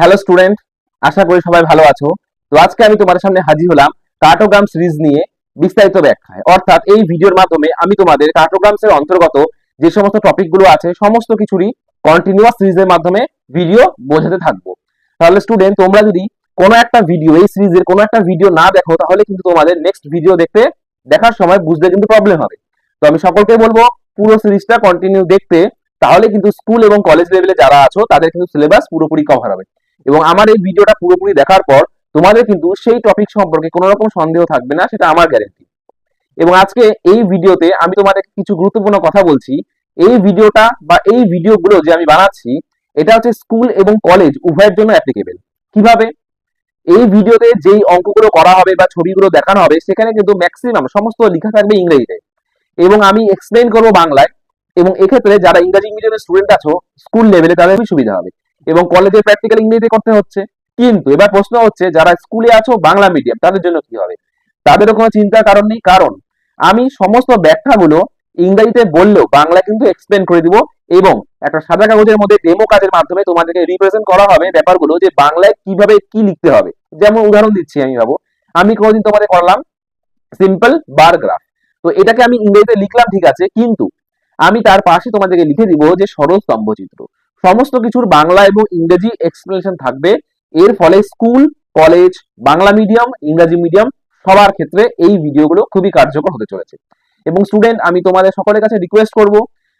Hello student আশা করি সবাই ভালো আছো। তো আজকে আমি তোমাদের সামনে হাজির হলাম কার্টোগ্রাম সিরিজ নিয়ে বিস্তারিত ব্যাখ্যায়। অর্থাৎ এই ভিডিওর মাধ্যমে আমি তোমাদের কার্টোগ্রামস এর অন্তর্গত যে সমস্ত টপিকগুলো আছে, সমস্ত কিছুরই কন্টিনিউয়াস সিরিজের মাধ্যমে ভিডিও বোঝাতে থাকব। তাহলে স্টুডেন্ট তোমরা যদি কোনো একটা ভিডিও এই সিরিজের কোনো একটা ভিডিও না দেখো, তাহলে কিন্তু তোমাদের নেক্সট ভিডিও দেখতে দেখার সময় বুঝতে কিন্তু প্রবলেম হবে। তো আমি সকলকে বলব, পুরো সিরিজটা কন্টিনিউ দেখতে। তাহলে কিন্তু স্কুল এবং কলেজ লেভেলে যারা আছো, তাদের কিন্তু সিলেবাস পুরোপুরি কভার হবে। এবং আমার এই ভিডিওটা পুরোপুরি দেখার পর তোমাদের কিন্তু সেই টপিক সম্পর্কে কোনো রকম সন্দেহ থাকবে না, সেটা আমার গ্যারেন্টি এবং আজকে এই ভিডিওতে আমি তোমাদের কিছু গুরুত্বপূর্ণ কথা বলছি। এই ভিডিওটা বা এই ভিডিওগুলো যে আমি বানাচ্ছি, এটা হচ্ছে স্কুল এবং কলেজ উভয়ের জন্য অ্যাপ্লিকেবল কীভাবে? এই ভিডিওতে যেই অঙ্কগুলো করা হবে বা ছবিগুলো দেখানো হবে, সেখানে কিন্তু ম্যাক্সিমাম সমস্ত লেখা থাকবে ইংরেজিতে। এবং আমি এক্সপ্লেন করব বাংলায়। এবং এক্ষেত্রে যারা ইংরাজি মিডিয়ামের স্টুডেন্ট আছো স্কুল লেভেলে তাদের সুবিধা হবে। এবং কলেজের প্র্যাকটিক্যাল ইংরেজিতে করতে হচ্ছে। কিন্তু এবার প্রশ্ন হচ্ছে, যারা স্কুলে আছো, বাংলা মিডিয়াম তাদের জন্য কি হবে? তাদেরও কোনো চিন্তার কারণ নেই। কারণ আমি সমস্ত ব্যাখ্যাগুলো ইংরেজিতে বললেও বাংলা কিন্তু এক্সপ্লেন করে দিব এবং একটা সাদা কাগজের মধ্যে ডেমো কাজের মাধ্যমে তোমাদেরকে রিপ্রেজেন্ট করা হবে ব্যাপারগুলো যে বাংলায় কীভাবে কি লিখতে হবে। যেমন উদাহরণ দিচ্ছি আমি ভাবো। আমি কোনোদিন তোমাদের করলাম সিম্পল বার গ্রাফ তো এটাকে আমি ইংরেজিতে লিখলাম, ঠিক আছে। কিন্তু আমি তার পাশে তোমাদেরকে লিখে দিব যে সরল স্তম্ভচিত্র সমস্ত কিছুর বাংলা এবং ইংরেজি এক্সপ্লেনেশন থাকবে। এর ফলে স্কুল কলেজ বাংলা মিডিয়াম ইংরাজি মিডিয়াম সবার ক্ষেত্রে এই ভিডিওগুলো খুবই কার্যকর হতে চলেছে। এবং স্টুডেন্ট আমি তোমাদের সকলের কাছে রিকোয়েস্ট করব,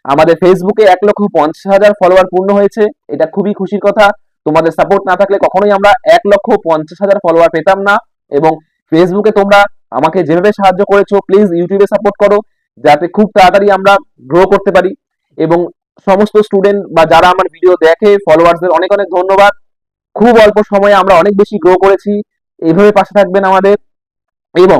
আমাদের ফেসবুকে এক লক্ষ পঞ্চাশ হাজার ফলোয়ার পূর্ণ হয়েছে, এটা খুবই খুশির কথা। তোমাদের সাপোর্ট না থাকলে কখনোই আমরা এক লক্ষ পঞ্চাশ হাজার ফলোয়ার পেতাম না এবং ফেসবুকে তোমরা আমাকে যেভাবে সাহায্য করেছ প্লিজ ইউটিউবে সাপোর্ট করো, যাতে খুব তাড়াতাড়ি আমরা গ্রো করতে পারি। এবং সমস্ত স্টুডেন্ট বা যারা আমার ভিডিও দেখে ফলোয়ার্সদের অনেক অনেক ধন্যবাদ। খুব অল্প সময়ে আমরা অনেক বেশি গ্রো করেছি। এইভাবে পাশে থাকবেন আমাদের। এবং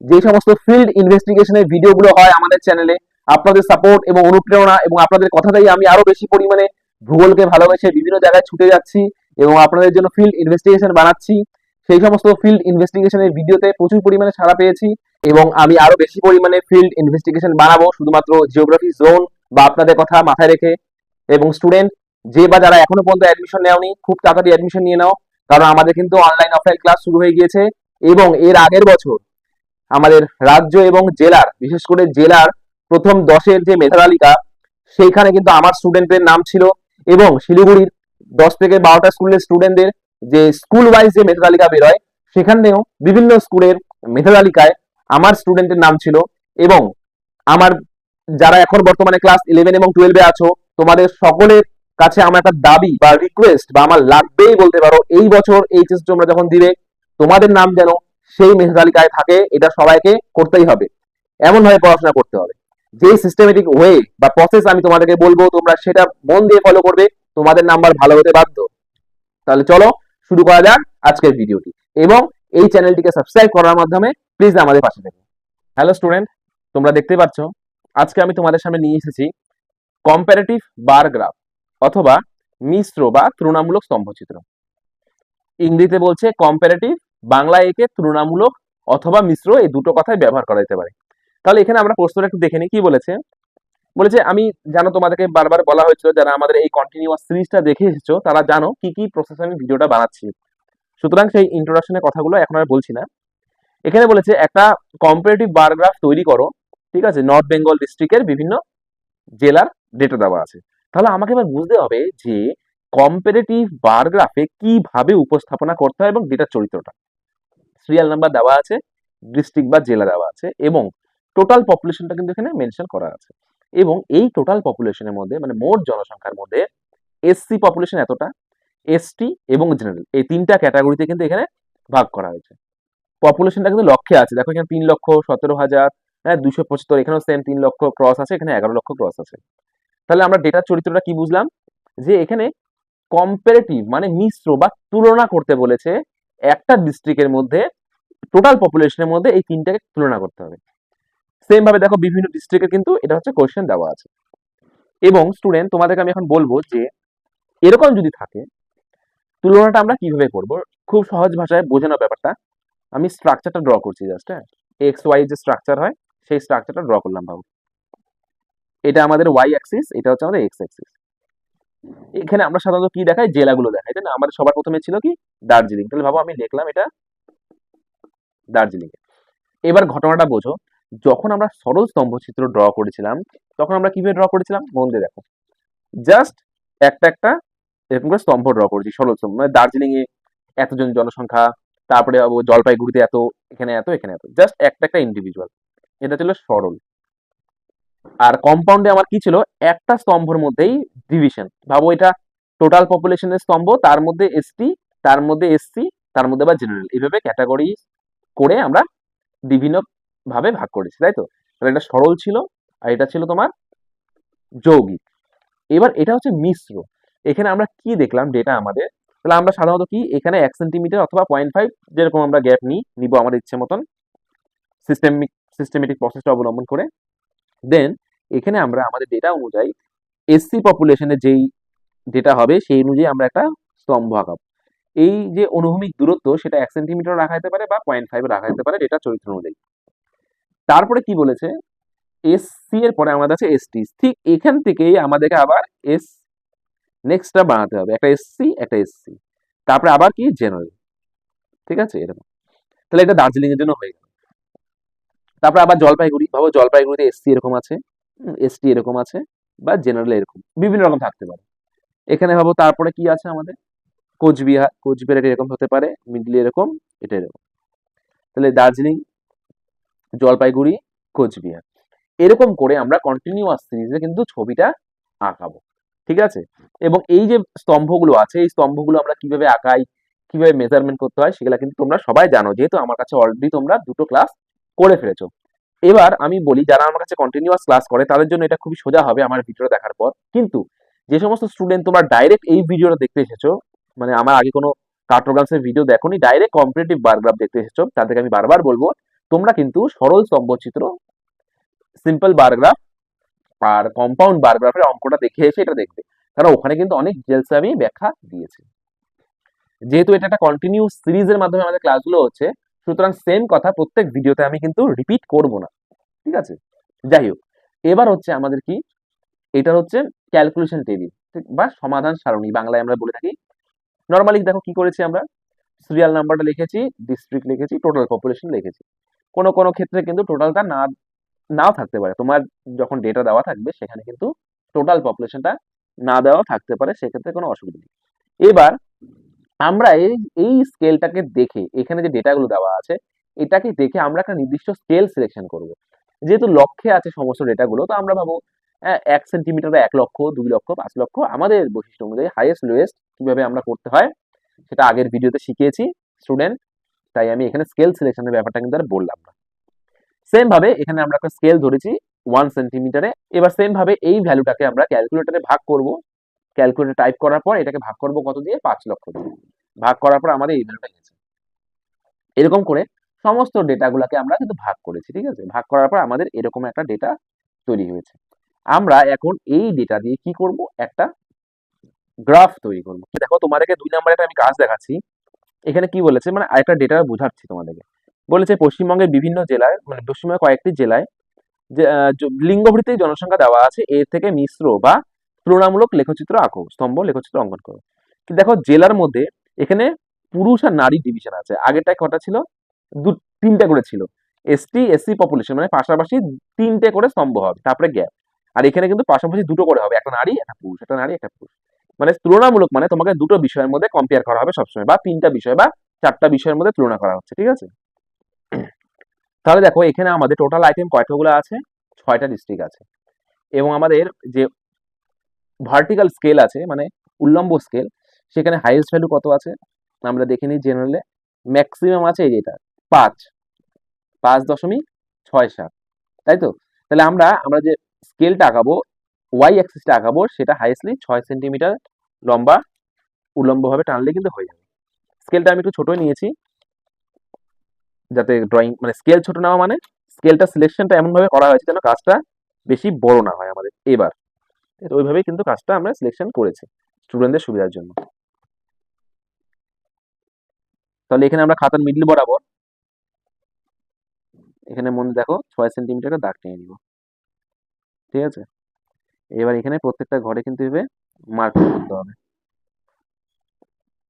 যে সমস্ত ফিল্ড ইনভেস্টিগেশনের ভিডিওগুলো হয় আমাদের চ্যানেলে আপনাদের সাপোর্ট এবং অনুপ্রেরণা এবং আপনাদের কথাটাই আমি আরও বেশি পরিমাণে ভূগোলকে ভালোবেসে বিভিন্ন জায়গায় ছুটে যাচ্ছি এবং আপনাদের জন্য ফিল্ড ইনভেস্টিগেশন বানাচ্ছি। সেই সমস্ত ফিল্ড ইনভেস্টিগেশনের ভিডিওতে প্রচুর পরিমাণে সাড়া পেয়েছি এবং আমি আরও বেশি পরিমাণে ফিল্ড ইনভেস্টিগেশন বানাবো। শুধুমাত্র জিওগ্রাফি জোন বা আপনাদের কথা মাথায় রেখে এবং স্টুডেন্ট যে বা যারা এখনও পর্যন্ত অ্যাডমিশন নেওনি, খুব তাড়াতাড়ি অ্যাডমিশন নিয়ে নাও। কারণ আমাদের কিন্তু অনলাইন অফলাইন ক্লাস শুরু হয়ে গিয়েছে এবং এর আগের বছর আমাদের রাজ্য এবং জেলার, বিশেষ করে জেলার প্রথম দশের যে মেধা তালিকা, সেইখানে কিন্তু আমার স্টুডেন্টদের নাম ছিল এবং শিলিগুড়ির দশ থেকে বারোটা স্কুলের স্টুডেন্টদের যে স্কুল ওয়াইজ যে মেধা তালিকা বেরোয়, সেখানেও বিভিন্ন স্কুলের মেধা তালিকায় আমার স্টুডেন্টের নাম ছিল এবং আমার যারা এখন বর্তমানে ক্লাস ইলেভেন এবং টুয়েলভে আছো, তোমাদের সকলের কাছে আমার একটা দাবি বা রিকোয়েস্ট বা আমার লাগবেই বলতে পারো, এই বছর এইচএস তোমরা যখন দিবে, তোমাদের নাম যেন সেই মেধা তালিকায় থাকে, এটা সবাইকে করতেই হবে। এমন ভাবে পড়াশোনা করতে হবে। যে সিস্টেমেটিক ওয়ে বা প্রসেস আমি তোমাদেরকে বলব, তোমরা সেটা মন দিয়ে ফলো করবে, তোমাদের নাম্বার ভালো হতে বাধ্য। তাহলে চলো, শুরু করা যাক আজকের ভিডিওটি। এবং এই চ্যানেলটিকে সাবস্ক্রাইব করার মাধ্যমে প্লিজ আমাদের পাশে থাকুন হ্যালো স্টুডেন্ট তোমরা দেখতে পাচ্ছ আজকে আমি তোমাদের সামনে নিয়ে এসেছি কম্পারেটিভ বার গ্রাফ অথবা মিশ্র বা তুলনামূলক স্তম্ভচিত্র। ইংরেজিতে বলছে কম্পারেটিভ বাংলা একে তুলনামূলক অথবা মিশ্র এই দুটো কথাই ব্যবহার করা যেতে পারে। তাহলে এখানে আমরা প্রশ্নটা একটু দেখে নিই, কি বলেছে? বলেছে, আমি জানো তোমাদেরকে বারবার বলা হয়েছিল, যারা আমাদের এই কন্টিনিউয়াস সিরিজটা দেখে এসেছ, তারা জানো কি কি প্রসেসে আমি ভিডিওটা বানাচ্ছি। সুতরাং সেই ইন্ট্রোডাকশনের কথাগুলো এখন আর বলছি না। এখানে বলেছে, একটা কম্পারেটিভ বার গ্রাফ তৈরি করো ঠিক আছে? নর্থ বেঙ্গল ডিস্ট্রিক্টের বিভিন্ন জেলার ডেটা দেওয়া আছে। তাহলে আমাকে এবার বুঝতে হবে যে কম্পারেটিভ বার গ্রাফে কীভাবে উপস্থাপনা করতে হয় এবং ডেটার চরিত্রটা। সিরিয়াল নাম্বার দেওয়া আছে ডিস্ট্রিক্ট বা জেলা দেওয়া আছে এবং টোটাল পপুলেশনটা কিন্তু এখানে মেনশন করা আছে। এবং এই টোটাল পপুলেশনের মধ্যে মানে মোট জনসংখ্যার মধ্যে এসসি পপুলেশন এতটা এসটি এবং জেনারেল এই তিনটা ক্যাটাগরিতে কিন্তু এখানে ভাগ করা হয়েছে। পপুলেশনটা কিন্তু লক্ষ্যে আছে। দেখো এখানে তিন লক্ষ সতেরো হাজার হ্যাঁ দুশো পঁচাত্তর, এখানেও সেম তিন লক্ষ ক্রস আছে, এখানে এগারো লক্ষ ক্রস আছে। তাহলে আমরা ডেটার চরিত্রটা কি বুঝলাম? যে এখানে কম্পারেটিভ মানে মিশ্র বা তুলনা করতে বলেছে একটা ডিস্ট্রিক্টের মধ্যে টোটাল পপুলেশনের মধ্যে এই তিনটাকে তুলনা করতে হবে। সেম ভাবে দেখো বিভিন্ন ডিস্ট্রিক্টে কিন্তু এটা হচ্ছে কোয়েশ্চেন দেওয়া আছে। এবং স্টুডেন্ট তোমাদেরকে আমি এখন বলব যে, এরকম যদি থাকে, তুলনাটা আমরা কীভাবে করব? খুব সহজ ভাষায় বোঝানোর ব্যাপারটা। আমি স্ট্রাকচারটা ড্র করছি জাস্ট হ্যাঁ? এক্স ওয়াই যে স্ট্রাকচার হয়। সেই স্ট্রাকচারটা ড্র করলাম ভাবো এটা আমাদের ওয়াই অ্যাক্সিস এটা হচ্ছে আমাদের এক্স অ্যাক্সিস এখানে আমরা সাধারণত কি দেখাই? জেলাগুলো দেখাই, তাই না? আমাদের সবার প্রথমে ছিল কি? দার্জিলিং। তাহলে ভাবো আমি লিখলাম এটা দার্জিলিং এবার ঘটনাটা বোঝো। যখন আমরা সরল স্তম্ভচিত্র ড্র করেছিলাম, তখন আমরা কীভাবে ড্র করেছিলাম? মন দিয়ে দেখো। জাস্ট একটা একটা এরকম করে স্তম্ভ ড্র করেছি, সরল স্তম্ভ। মানে দার্জিলিং এ এতজন জনসংখ্যা, তারপরে জলপাইগুড়িতে এত, এখানে এত এখানে এত। জাস্ট একটা একটা ইন্ডিভিজুয়াল এটা ছিল সরল। আর কম্পাউন্ডে আমার কি ছিল? একটা স্তম্ভের মধ্যেই ডিভিশন ভাবো এটা টোটাল পপুলেশনের স্তম্ভ, তার মধ্যে এসটি তার মধ্যে এসসি তার মধ্যে বা জেনারেল এইভাবে ক্যাটাগরি করে আমরা বিভিন্ন ভাবে ভাগ করেছি, তাই তো? তাহলে এটা সরল ছিল আর এটা ছিল তোমার যৌগিক। এবার এটা হচ্ছে মিশ্র। এখানে আমরা কি দেখলাম? ডেটা আমাদের। তাহলে আমরা সাধারণত কি? এখানে এক সেন্টিমিটার অথবা পয়েন্ট ফাইভ যেরকম আমরা গ্যাপ নিই, নিব আমাদের ইচ্ছে মতন সিস্টেমিক সিস্টেমেটিক প্রসেসটা অবলম্বন করে। দেন এখানে আমরা আমাদের ডেটা অনুযায়ী এসসি পপুলেশনের যেই ডেটা হবে, সেই অনুযায়ী আমরা একটা স্তম্ভ আঁকাবো। এই যে অনুভূমিক দূরত্ব, সেটা এক সেন্টিমিটার রাখা যেতে পারে বা পয়েন্ট ফাইভ রাখা যেতে পারে ডেটা চরিত্র অনুযায়ী। তারপরে কি বলেছে? এসসি এর পরে আমাদের আছে এসটি ঠিক এখান থেকেই আমাদেরকে আবার এস নেক্সটটা বানাতে হবে। একটা এসসি একটা এসসি তারপরে আবার কি? জেনারেল ঠিক আছে? এরকম। তাহলে এটা দার্জিলিং এর জন্য হয়ে গেল। তারপরে আবার জলপাইগুড়ি, ভাবো জলপাইগুড়িতে এসসি এরকম আছে এসটি এরকম আছে, বা জেনারেল এরকম, বিভিন্ন রকম থাকতে পারে। এখানে ভাবো তারপরে কি আছে আমাদের? কোচবিহার কোচবিহার এরকম হতে পারে মিডল এরকম, এটা এরকম। তাহলে দার্জিলিং, জলপাইগুড়ি, কোচবিহার। এরকম করে আমরা কন্টিনিউয়াস সিরিজে কিন্তু ছবিটা আঁকাবো, ঠিক আছে? এবং এই যে স্তম্ভগুলো আছে, এই স্তম্ভগুলো আমরা কীভাবে আঁকাই, কীভাবে মেজারমেন্ট করতে হয়, সেগুলো কিন্তু তোমরা সবাই জানো, যেহেতু আমার কাছে অলরেডি তোমরা দুটো ক্লাস করে ফেলেছো। এবার আমি বলি, যারা আমার কাছে কন্টিনিউয়াস ক্লাস করে, তাদের জন্য এটা খুবই সোজা হবে আমার ভিডিওটা দেখার পর। কিন্তু যে সমস্ত স্টুডেন্ট তোমরা ডাইরেক্ট এই ভিডিওটা দেখতে এসেছ মানে আমার আগে কোনো কার্টোগ্রামসের ভিডিও দেখোনি ডাইরেক্ট কম্পিটিটিভ বারগ্রাফ দেখতে এসেছ, তাদেরকে আমি বারবার বলব, তোমরা কিন্তু সরল স্তম্ভচিত্র সিম্পল বারগ্রাফ আর কম্পাউন্ড বারগ্রাফের অঙ্কটা দেখে এসে এটা দেখবে। কারণ ওখানে কিন্তু অনেক ডিটেলসে আমি ব্যাখ্যা দিয়েছি। যেহেতু এটা একটা কন্টিনিউ সিরিজের মাধ্যমে আমাদের ক্লাসগুলো হচ্ছে সুতরাং সেম কথা প্রত্যেক ভিডিওতে আমি কিন্তু রিপিট করব না। ঠিক আছে? যাই হোক, এবার হচ্ছে আমাদের কি? এটা হচ্ছে ক্যালকুলেশন টেবিল বা সমাধান সারণী, বাংলায় আমরা বলে থাকি। নর্মালি দেখো কি করেছি আমরা? সিরিয়াল নাম্বারটা লিখেছি ডিস্ট্রিক্ট লিখেছি টোটাল পপুলেশন লিখেছি। কোনো কোনো ক্ষেত্রে কিন্তু টোটালটা না নাও থাকতে পারে। তোমার যখন ডেটা দেওয়া থাকবে, সেখানে কিন্তু টোটাল পপুলেশনটা না দেওয়াও থাকতে পারে, সেক্ষেত্রে কোনো অসুবিধা নেই। এবার আমরা এই এই স্কেলটাকে দেখে, এখানে যে ডেটাগুলো দেওয়া আছে, এটাকে দেখে আমরা একটা নির্দিষ্ট স্কেল সিলেকশন করব। যেহেতু লক্ষ্যে আছে সমস্ত ডেটাগুলো, তো আমরা ভাবো এক সেন্টিমিটার এক লক্ষ, দুই লক্ষ, পাঁচ লক্ষ, আমাদের বৈশিষ্ট্য অনুযায়ী হাইয়েস্ট লোয়েস্ট কীভাবে আমরা করতে হয়, সেটা আগের ভিডিওতে শিখিয়েছি স্টুডেন্ট তাই আমি এখানে স্কেল সিলেকশনের ব্যাপারটা কিন্তু আর বললাম না। সেম ভাবে এখানে আমরা একটা স্কেল ধরেছি ওয়ান সেন্টিমিটারে এবার সেম ভাবে এই ভ্যালুটাকে আমরা ক্যালকুলেটরে ভাগ করব ক্যালকুলেটর টাইপ করার পর এটাকে ভাগ করব কত দিয়ে? পাঁচ লক্ষ দিয়ে। ভাগ করার পর আমাদের এই ভ্যালুটা গেছে। এরকম করে সমস্ত ডেটাগুলোকে আমরা কিন্তু ভাগ করেছি, ঠিক আছে? ভাগ করার পর আমাদের এরকম একটা ডেটা তৈরি হয়েছে। আমরা এখন এই ডেটা দিয়ে কি করব? একটা গ্রাফ তৈরি করব। দেখো, তোমাদেরকে দুই নম্বরে একটা আমি কাজ দেখাচ্ছি। এখানে কি বলেছে? মানে আরেকটা ডেটা বোঝাচ্ছি তোমাদেরকে। বলেছে পশ্চিমবঙ্গের বিভিন্ন জেলায় মানে পশ্চিমবঙ্গের কয়েকটি জেলায় যে লিঙ্গভিত্তিক জনসংখ্যা দেওয়া আছে। এর থেকে মিশ্র বা তুলনামূলক লেখচিত্র আঁকো, স্তম্ভ লেখচিত্র অঙ্কন করো। দেখো জেলার মধ্যে এখানে পুরুষ আর নারী ডিভিশন আছে। আগেরটায় কটা ছিল? দু, তিনটা করে ছিল। এসটি এসসি পপুলেশন মানে পাশাপাশি তিনটে করে স্তম্ভ হবে, তারপরে গ্যাপ আর এখানে কিন্তু পাশাপাশি দুটো করে হবে, একটা নারী, একটা পুরুষ, একটা নারী, একটা পুরুষ। মানে তুলনামূলক মানে তোমাকে দুটো বিষয়ের মধ্যে কম্পেয়ার করা হবে সবসময়, বা তিনটা বিষয় বা চারটা বিষয়ের মধ্যে তুলনা করা হচ্ছে, ঠিক আছে? তাহলে দেখো এখানে আমাদের টোটাল আইটেম কয়টাগুলো আছে? ছয়টা ডিস্ট্রিক্ট আছে। এবং আমাদের যে ভার্টিক্যাল স্কেল আছে মানে উল্লম্ব স্কেল সেখানে হাইয়েস্ট ভ্যালু কত আছে? আমরা দেখে নিই জেনারেলে ম্যাক্সিমাম আছে এই যেটা পাঁচ। পাঁচ দশমিক ছয় সাত। তাই তো? তাহলে আমরা আমরা যে স্কেলটা আঁকাবো ওয়াই অ্যাক্সিসটা আঁকাবো, সেটা হাইয়েস্টলি ছয় সেন্টিমিটার লম্বা, উল্লম্বভাবে টানলে কিন্তু হয়ে যাবে। স্কেলটা আমি একটু ছোটই নিয়েছি, যাতে ড্রয়িং মানে স্কেল ছোট নেওয়া মানে স্কেলটা সিলেকশনটা এমনভাবে করা হয়েছে যেন কাজটা বেশি বড় না হয় আমাদের। এবার তো ওইভাবেই কিন্তু কাজটা আমরা সিলেকশন করেছি স্টুডেন্টদের সুবিধার জন্য। তাহলে এখানে আমরা খাতার মিডল বরাবর, এখানে মনে দেখো ছয় সেন্টিমিটারের দাগ টেনে নিব। ঠিক আছে? এবার এখানে প্রত্যেকটা ঘরে কিন্তু এভাবে মার্ক করতে হবে।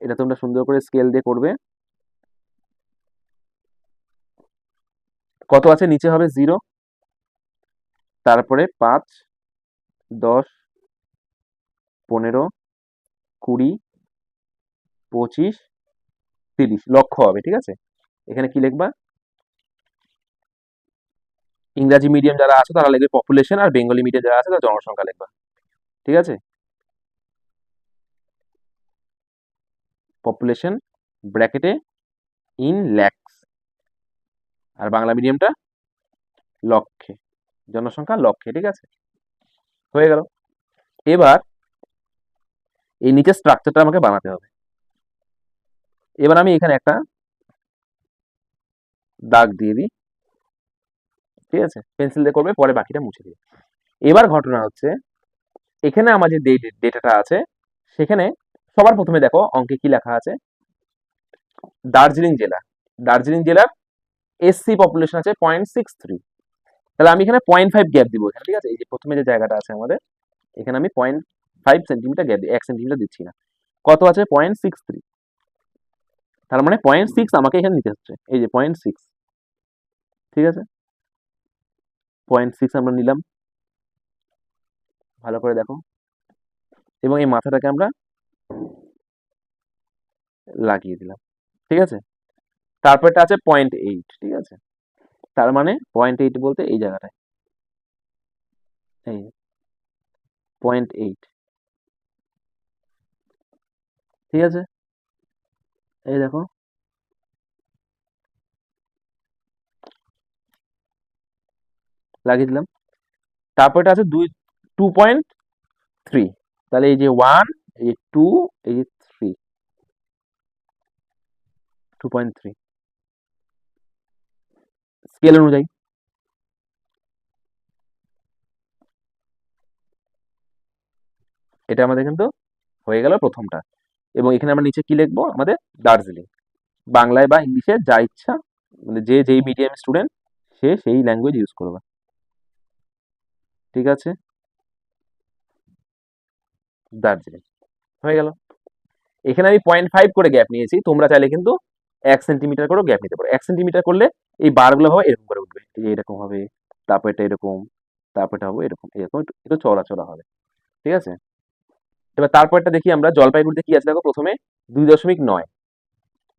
এটা তোমরা সুন্দর করে স্কেল দিয়ে করবে। কত আছে? নিচে হবে জিরো তারপরে পাঁচ, দশ পনেরো, কুড়ি, পঁচিশ, তিরিশ, লক্ষ হবে, ঠিক আছে? এখানে কি লিখবা? ইংরাজি মিডিয়াম যারা আছে, তারা লিখবে পপুলেশন আর বেঙ্গলি মিডিয়াম যারা আছে, তারা জনসংখ্যা লিখবা, ঠিক আছে? পপুলেশন ব্র্যাকেটে ইন ল্যাক্স আর বাংলা মিডিয়ামটা লক্ষে, জনসংখ্যা লক্ষে, ঠিক আছে? হয়ে গেল। এবার এই নিচের স্ট্রাকচারটা আমাকে বানাতে হবে। এবার আমি এখানে একটা দাগ দিয়ে দিই। ঠিক আছে? পেন্সিল দিয়ে করবে, পরে বাকিটা মুছে দিই এবার ঘটনা হচ্ছে, এখানে আমার যে ডেটাটা আছে, সেখানে সবার প্রথমে দেখো অঙ্কে কি লেখা আছে। দার্জিলিং জেলা। দার্জিলিং জেলার এসসি পপুলেশন আছে পয়েন্ট সিক্স থ্রি তাহলে আমি এখানে পয়েন্ট ফাইভ গ্যাপ দিব এখানে, ঠিক আছে? এই যে প্রথমে যে জায়গাটা আছে আমাদের, এখানে আমি পয়েন্ট ফাইভ সেন্টিমিটার গ্যাপ এক সেন্টিমিটার দিচ্ছি না। কত আছে? পয়েন্ট সিক্স থ্রি তার মানে পয়েন্ট সিক্স আমাকে এখানে নিতে হচ্ছে। এই যে পয়েন্ট সিক্স ঠিক আছে? পয়েন্ট সিক্স আমরা নিলাম। ভালো করে দেখো। এবং এই মাথাটাকে আমরা লাগিয়ে দিলাম। ঠিক আছে? তারপরটা আছে পয়েন্ট এইট ঠিক আছে? তার মানে পয়েন্ট এইট বলতে এই জায়গাটায়। এই পয়েন্ট এইট ঠিক আছে? এই দেখো। লাগিয়ে দিলাম। তারপরটা আছে দুই টু পয়েন্ট থ্রি তাহলে এই যে ওয়ান এই যে টু এই যে three two point three scale অনুযায়ী। এটা আমাদের কিন্তু হয়ে গেল প্রথমটা। এবং এখানে আমরা নিচে কি লিখব? আমাদের দার্জিলিং। বাংলায় বা ইংলিশে যা ইচ্ছা মানে যে যেই মিডিয়াম স্টুডেন্ট সে সেই ল্যাঙ্গুয়েজ ইউজ করবে। ঠিক আছে? দার্জিলিং। হয়ে গেল। এখানে আমি পয়েন্ট ফাইভ করে গ্যাপ নিয়েছি। তোমরা চাইলে কিন্তু এক সেন্টিমিটার করেও গ্যাপ নিতে পারো। এক সেন্টিমিটার করলে এই বারগুলো হবে এরকম করে উঠবে। এরকম হবে তারপর এটা এরকম তারপর এটা হবে এরকম এরকম একটু চড়া হবে। ঠিক আছে? এবার তারপরটা দেখি আমরা, জলপাইগুড়িতে কি আছে? দেখো প্রথমে দুই দশমিক নয়।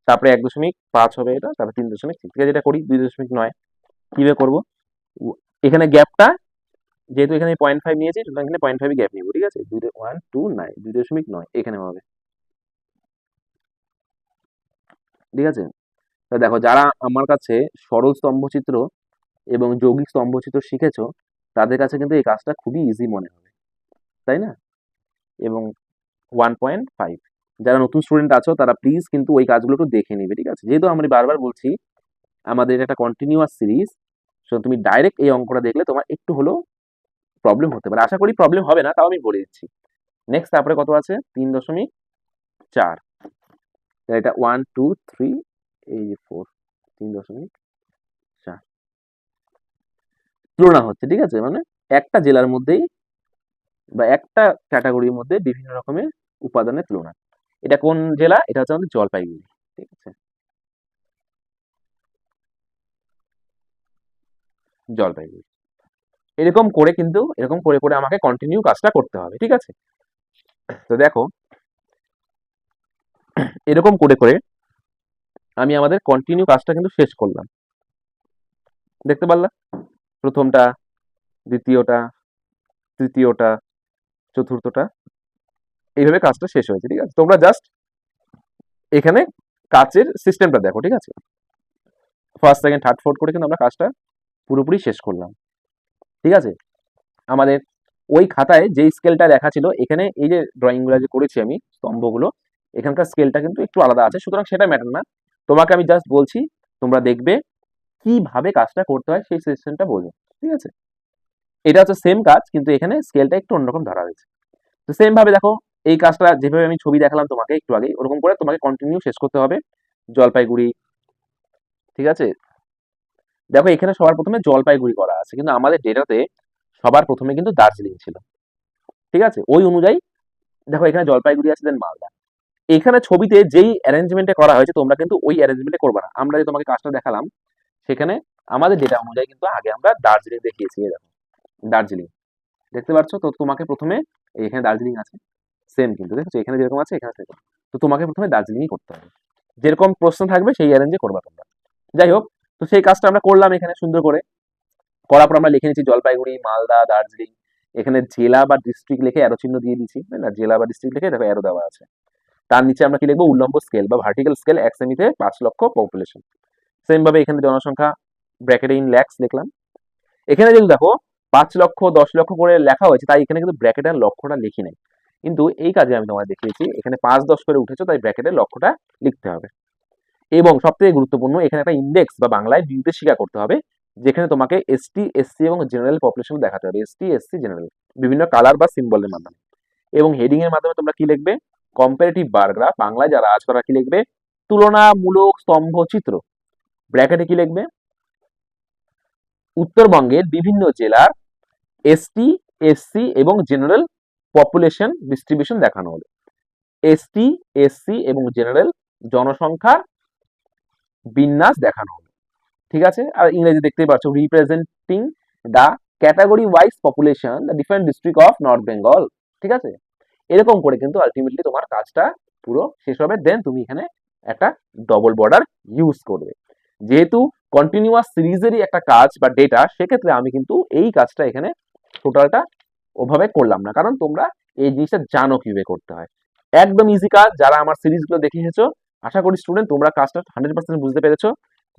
তারপরে এক দশমিক পাঁচ হবে এটা, তারপরে তিন দশমিক আছে যেটা করি, দুই দশমিক নয়। কীভাবে করব? এখানে গ্যাপটা, যেহেতু এখানে পয়েন্ট ফাইভ নিয়েছি, সুতরাং এখানে পয়েন্ট ফাইভ গ্যাপ নিব, ঠিক আছে? দুই ওয়ান টু নাইন দুই দশমিক নয়, এখানে হবে। ঠিক আছে? দেখো, যারা আমার কাছে সরল স্তম্ভচিত্র এবং যৌগিক স্তম্ভচিত্র শিখেছো, তাদের কাছে কিন্তু এই কাজটা খুবই ইজি মনে হবে। তাই না? এবং ওয়ান পয়েন্ট ফাইভ যারা নতুন স্টুডেন্ট আছো, তারা প্লিজ কিন্তু ওই কাজগুলো একটু দেখে নিবে, ঠিক আছে? যেহেতু আমি বারবার বলছি, আমাদের একটা কন্টিনিউয়াস সিরিজ সো তুমি ডাইরেক্ট এই অঙ্কটা দেখলে তোমার একটু হলেও প্রবলেম হতে পারে। আশা করি প্রবলেম হবে না, তাও আমি বলে দিচ্ছি। নেক্সট তারপরে কত আছে? তিন দশমিক চার। এটা ওয়ান টু থ্রি এই যে ফোর তিন দশমিক চার। তুলনা হচ্ছে, ঠিক আছে? মানে একটা জেলার মধ্যেই বা একটা ক্যাটাগরির মধ্যে বিভিন্ন রকমের উপাদানের তুলনা। এটা কোন জেলা? এটা হচ্ছে আমাদের জলপাইগুড়ি, ঠিক আছে? জলপাইগুড়ি। এরকম করে কিন্তু, এরকম করে করে আমাকে কন্টিনিউ কাজটা করতে হবে, ঠিক আছে? তো দেখো, এরকম করে করে আমি আমাদের কন্টিনিউ কাজটা কিন্তু শেষ করলাম। দেখতে পারলাম প্রথমটা, দ্বিতীয়টা, তৃতীয়টা চতুর্থটা। এইভাবে কাজটা শেষ হয়েছে, ঠিক আছে? তোমরা জাস্ট এখানে কাজের সিস্টেমটা দেখো, ঠিক আছে? ফার্স্ট সেকেন্ড থার্ড ফোর্থ করে কিন্তু আমরা কাজটা পুরোপুরি শেষ করলাম, ঠিক আছে? আমাদের ওই খাতায় যে স্কেলটা লেখা ছিল, এখানে এই যে ড্রয়িংগুলো যে করেছি আমি, স্তম্ভগুলো, এখানকার স্কেলটা কিন্তু একটু আলাদা আছে, সুতরাং সেটা ম্যাটার না। তোমাকে আমি জাস্ট বলছি, তোমরা দেখবে কীভাবে কাজটা করতে হয়, সেই সিস্টেমটা বোঝো, ঠিক আছে? এটা হচ্ছে সেম কাজ, কিন্তু এখানে স্কেলটা একটু অন্যরকম ধরা হয়েছে। তো সেম ভাবে দেখো, এই কাজটা যেভাবে আমি ছবি দেখালাম তোমাকে একটু আগে ওরকম করে তোমাকে কন্টিনিউ শেষ করতে হবে। জলপাইগুড়ি, ঠিক আছে? দেখো, এখানে সবার প্রথমে জলপাইগুড়ি করা আছে, কিন্তু আমাদের ডেটাতে সবার প্রথমে কিন্তু দার্জিলিং ছিল। ঠিক আছে? ওই অনুযায়ী, দেখো, এখানে জলপাইগুড়ি আছে দেন মালদা। এখানে ছবিতে যেই অ্যারেঞ্জমেন্টে করা হয়েছে, তোমরা কিন্তু ওই অ্যারেঞ্জমেন্টে করবে না। আমরা যে তোমাকে কাজটা দেখালাম, সেখানে আমাদের ডেটা অনুযায়ী কিন্তু আগে আমরা দার্জিলিং দেখিয়েছি দেখো। দার্জিলিং। দেখতে পাচ্ছ? তো তোমাকে প্রথমে এখানে দার্জিলিং আছে সেম কিন্তু। দেখছ? এখানে যেরকম আছে, এখানে সেরকম। তো তোমাকে প্রথমে দার্জিলিংই করতে হবে। যেরকম প্রশ্ন থাকবে, সেই অ্যারেঞ্জে করবা তোমরা। যাই হোক, তো সেই কাজটা আমরা করলাম এখানে সুন্দর করে। করার পর আমরা লিখে নিচ্ছি জলপাইগুড়ি, মালদা, দার্জিলিং। এখানে জেলা বা ডিস্ট্রিক্ট লিখে অ্যারো চিহ্ন দিয়ে দিচ্ছি না? জেলা বা ডিস্ট্রিক্ট লিখে দেখো অ্যারো দেওয়া আছে। তার নিচে আমরা কি লিখব? উল্লম্ব স্কেল বা ভার্টিক্যাল স্কেল এক সেমিতে পাঁচ লক্ষ পপুলেশন সেমভাবে এখানে জনসংখ্যা ব্র্যাকেটে ইন ল্যাক্স লিখলাম। এখানে যদি দেখো পাঁচ লক্ষ, দশ লক্ষ করে লেখা হয়েছে, তাই এখানে কিন্তু ব্র্যাকেটের লক্ষ্যটা লিখি নাই। কিন্তু এই কাজে আমি তোমায় দেখিয়েছি, এখানে পাঁচ, দশ করে উঠেছে, তাই ব্র্যাকেটের লক্ষ্যটা লিখতে হবে। এবং সবথেকে গুরুত্বপূর্ণ, এখানে একটা ইন্ডেক্স বা বাংলায় নির্দেশিকা করতে হবে, যেখানে তোমাকে এসটি এসসি এবং জেনারেল পপুলেশন দেখাতে হবে। এসটি এসসি জেনারেল বিভিন্ন কালার বা সিম্বলের মাধ্যমে। এবং হেডিং এর মাধ্যমে তোমরা কি লিখবে? কম্পারেটিভ বার গ্রাফ বাংলায় যারা আজ করা কি লিখবে? তুলনামূলক স্তম্ভ চিত্র। ব্র্যাকেটে কি লিখবে? উত্তরবঙ্গের বিভিন্ন জেলার এসটি এসসি এবং জেনারেল পপুলেশন ডিস্ট্রিবিউশন দেখানো হলো। এসটি এসসি এবং জেনারেল জনসংখ্যার বিন্যাস দেখানো হলো। ঠিক আছে? আর ইংরেজি দেখতেই পাচ্ছ representing the category wise population the different district of north Bengal ঠিক আছে? এরকম করে কিন্তু আলটিমেটলি তোমার কাজটা পুরো শেষ হবে। দেন তুমি এখানে একটা ডবল বর্ডার ইউজ করবে। যেহেতু কন্টিনিউয়াস সিরিজেরই একটা কাজ বা ডেটা সেক্ষেত্রে আমি কিন্তু এই কাজটা এখানে টোটালটা ওভাবে করলাম না। কারণ তোমরা এই জিনিসটা জানো কীভাবে করতে হয়। একদম ইজি কাজ, যারা আমার সিরিজগুলো দেখে এসেছ, আশা করি স্টুডেন্ট তোমরা কাজটা হান্ড্রেড পার্সেন্ট বুঝতে পেরেছ।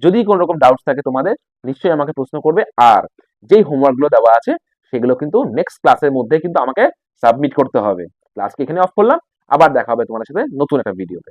যদি কোনো রকম ডাউটস থাকে তোমাদের, নিশ্চয়ই আমাকে প্রশ্ন করবে। আর যেই হোমওয়ার্কগুলো দেওয়া আছে, সেগুলো কিন্তু নেক্সট ক্লাসের মধ্যে কিন্তু আমাকে সাবমিট করতে হবে। ক্লাসকে এখানে অফ করলাম, আবার দেখা হবে তোমাদের সাথে নতুন একটা ভিডিওতে